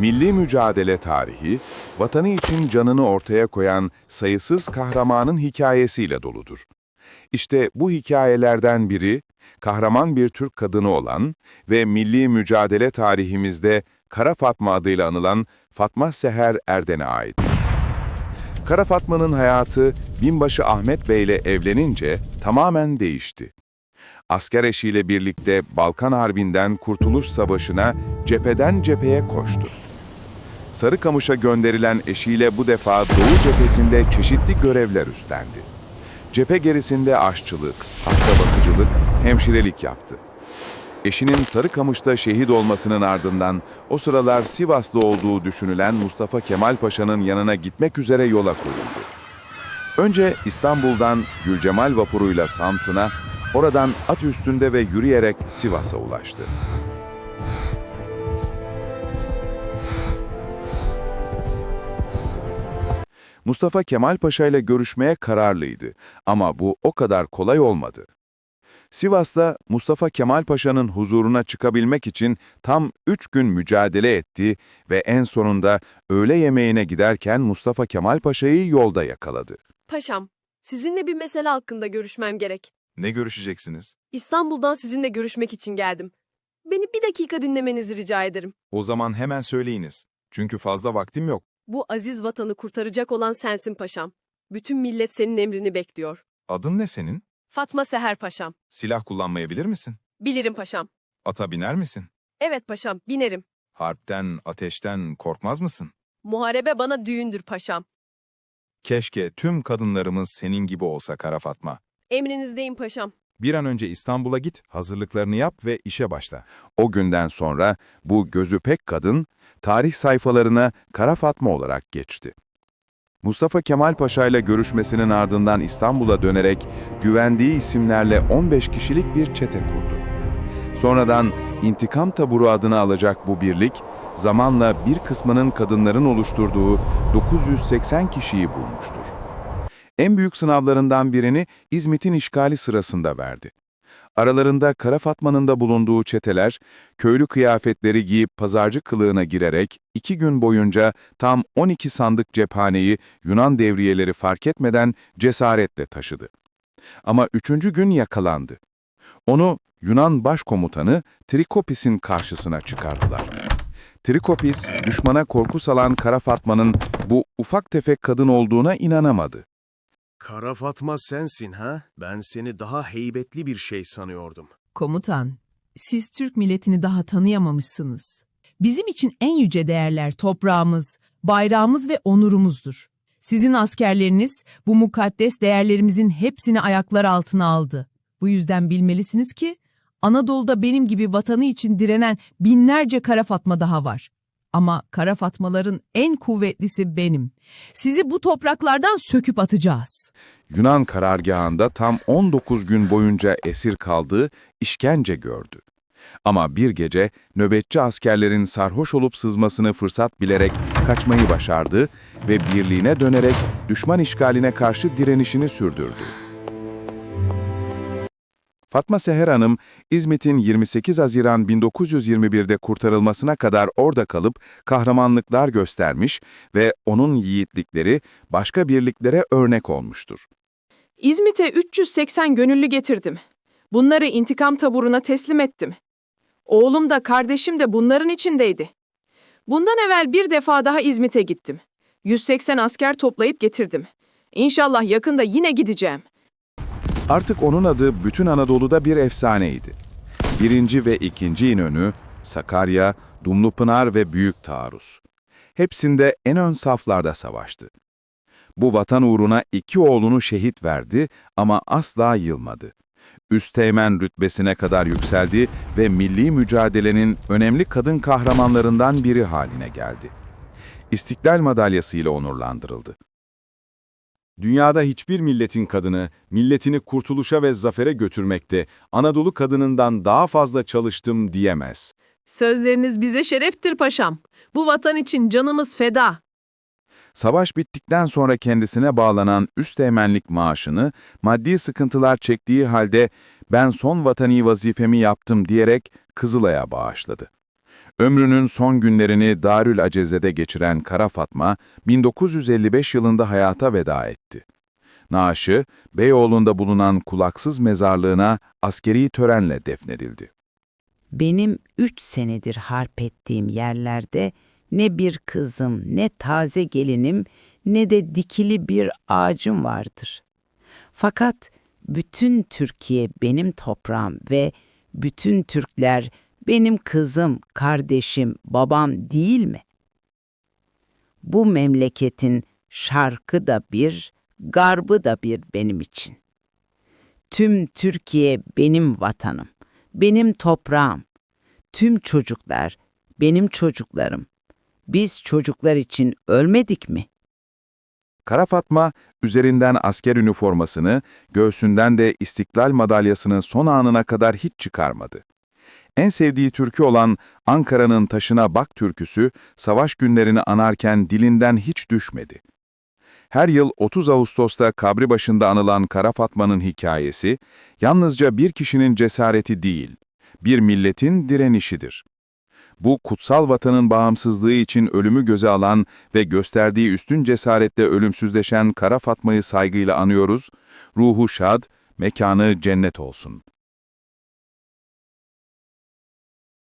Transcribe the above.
Milli mücadele tarihi, vatanı için canını ortaya koyan sayısız kahramanın hikayesiyle doludur. İşte bu hikayelerden biri, kahraman bir Türk kadını olan ve milli mücadele tarihimizde Kara Fatma adıyla anılan Fatma Seher Erden'e aittir. Kara Fatma'nın hayatı binbaşı Ahmet Bey ile evlenince tamamen değişti. Asker eşiyle birlikte Balkan Harbi'nden Kurtuluş Savaşı'na cepheden cepheye koştu. Sarıkamış'a gönderilen eşiyle bu defa Doğu cephesinde çeşitli görevler üstlendi. Cephe gerisinde aşçılık, hasta bakıcılık, hemşirelik yaptı. Eşinin Sarıkamış'ta şehit olmasının ardından o sıralar Sivaslı olduğu düşünülen Mustafa Kemal Paşa'nın yanına gitmek üzere yola koyuldu. Önce İstanbul'dan Gülcemal vapuruyla Samsun'a, oradan at üstünde ve yürüyerek Sivas'a ulaştı. Mustafa Kemal Paşa ile görüşmeye kararlıydı ama bu o kadar kolay olmadı. Sivas'ta Mustafa Kemal Paşa'nın huzuruna çıkabilmek için tam üç gün mücadele etti ve en sonunda öğle yemeğine giderken Mustafa Kemal Paşa'yı yolda yakaladı. Paşam, sizinle bir mesele hakkında görüşmem gerek. Ne görüşeceksiniz? İstanbul'dan sizinle görüşmek için geldim. Beni bir dakika dinlemenizi rica ederim. O zaman hemen söyleyiniz. Çünkü fazla vaktim yok. Bu aziz vatanı kurtaracak olan sensin paşam. Bütün millet senin emrini bekliyor. Adın ne senin? Fatma Seher paşam. Silah kullanmayabilir misin? Bilirim paşam. Ata biner misin? Evet paşam, binerim. Harpten, ateşten korkmaz mısın? Muharebe bana düğündür paşam. Keşke tüm kadınlarımız senin gibi olsa Kara Fatma. Emrinizdeyim paşam. Bir an önce İstanbul'a git, hazırlıklarını yap ve işe başla. O günden sonra bu gözü pek kadın tarih sayfalarına Kara Fatma olarak geçti. Mustafa Kemal Paşa ile görüşmesinin ardından İstanbul'a dönerek güvendiği isimlerle 15 kişilik bir çete kurdu. Sonradan İntikam Taburu adını alacak bu birlik, zamanla bir kısmının kadınların oluşturduğu 980 kişiyi bulmuştur. En büyük sınavlarından birini İzmit'in işgali sırasında verdi. Aralarında Kara Fatma'nın da bulunduğu çeteler, köylü kıyafetleri giyip pazarcı kılığına girerek iki gün boyunca tam 12 sandık cephaneyi Yunan devriyeleri fark etmeden cesaretle taşıdı. Ama üçüncü gün yakalandı. Onu Yunan başkomutanı Trikopis'in karşısına çıkardılar. Trikopis, düşmana korku salan Kara Fatma'nın bu ufak tefek kadın olduğuna inanamadı. Kara Fatma sensin ha? Ben seni daha heybetli bir şey sanıyordum. Komutan, siz Türk milletini daha tanıyamamışsınız. Bizim için en yüce değerler toprağımız, bayrağımız ve onurumuzdur. Sizin askerleriniz bu mukaddes değerlerimizin hepsini ayaklar altına aldı. Bu yüzden bilmelisiniz ki Anadolu'da benim gibi vatanı için direnen binlerce Kara Fatma daha var. Ama Kara Fatmaların en kuvvetlisi benim. Sizi bu topraklardan söküp atacağız. Yunan karargahında tam 19 gün boyunca esir kaldığı işkence gördü. Ama bir gece nöbetçi askerlerin sarhoş olup sızmasını fırsat bilerek kaçmayı başardı ve birliğine dönerek düşman işgaline karşı direnişini sürdürdü. Fatma Seher Hanım, İzmit'in 28 Haziran 1921'de kurtarılmasına kadar orada kalıp kahramanlıklar göstermiş ve onun yiğitlikleri başka birliklere örnek olmuştur. İzmit'e 380 gönüllü getirdim. Bunları intikam taburuna teslim ettim. Oğlum da kardeşim de bunların içindeydi. Bundan evvel bir defa daha İzmit'e gittim. 180 asker toplayıp getirdim. İnşallah yakında yine gideceğim. Artık onun adı bütün Anadolu'da bir efsaneydi. Birinci ve ikinci İnönü, Sakarya, Dumlupınar ve Büyük Taarruz. Hepsinde en ön saflarda savaştı. Bu vatan uğruna iki oğlunu şehit verdi ama asla yılmadı. Üsteğmen rütbesine kadar yükseldi ve milli mücadelenin önemli kadın kahramanlarından biri haline geldi. İstiklal Madalyası ile onurlandırıldı. Dünyada hiçbir milletin kadını, milletini kurtuluşa ve zafere götürmekte Anadolu kadınından daha fazla çalıştım diyemez. Sözleriniz bize şereftir paşam. Bu vatan için canımız feda. Savaş bittikten sonra kendisine bağlanan üsteğmenlik maaşını maddi sıkıntılar çektiği halde ben son vatani vazifemi yaptım diyerek Kızılay'a bağışladı. Ömrünün son günlerini Darül Aceze'de geçiren Kara Fatma, 1955 yılında hayata veda etti. Naaşı, Beyoğlu'nda bulunan kulaksız mezarlığına askeri törenle defnedildi. Benim üç senedir harp ettiğim yerlerde ne bir kızım, ne taze gelinim, ne de dikili bir ağacım vardır. Fakat bütün Türkiye benim toprağım ve bütün Türkler benim kızım, kardeşim, babam değil mi? Bu memleketin şarkı da bir, garbı da bir benim için. Tüm Türkiye benim vatanım, benim toprağım. Tüm çocuklar benim çocuklarım. Biz çocuklar için ölmedik mi? Kara Fatma, üzerinden asker üniformasını, göğsünden de İstiklal madalyasını son anına kadar hiç çıkarmadı. En sevdiği türkü olan Ankara'nın Taşına Bak türküsü, savaş günlerini anarken dilinden hiç düşmedi. Her yıl 30 Ağustos'ta kabri başında anılan Kara Fatma'nın hikayesi, yalnızca bir kişinin cesareti değil, bir milletin direnişidir. Bu kutsal vatanın bağımsızlığı için ölümü göze alan ve gösterdiği üstün cesaretle ölümsüzleşen Kara Fatma'yı saygıyla anıyoruz, ruhu şad, mekanı cennet olsun.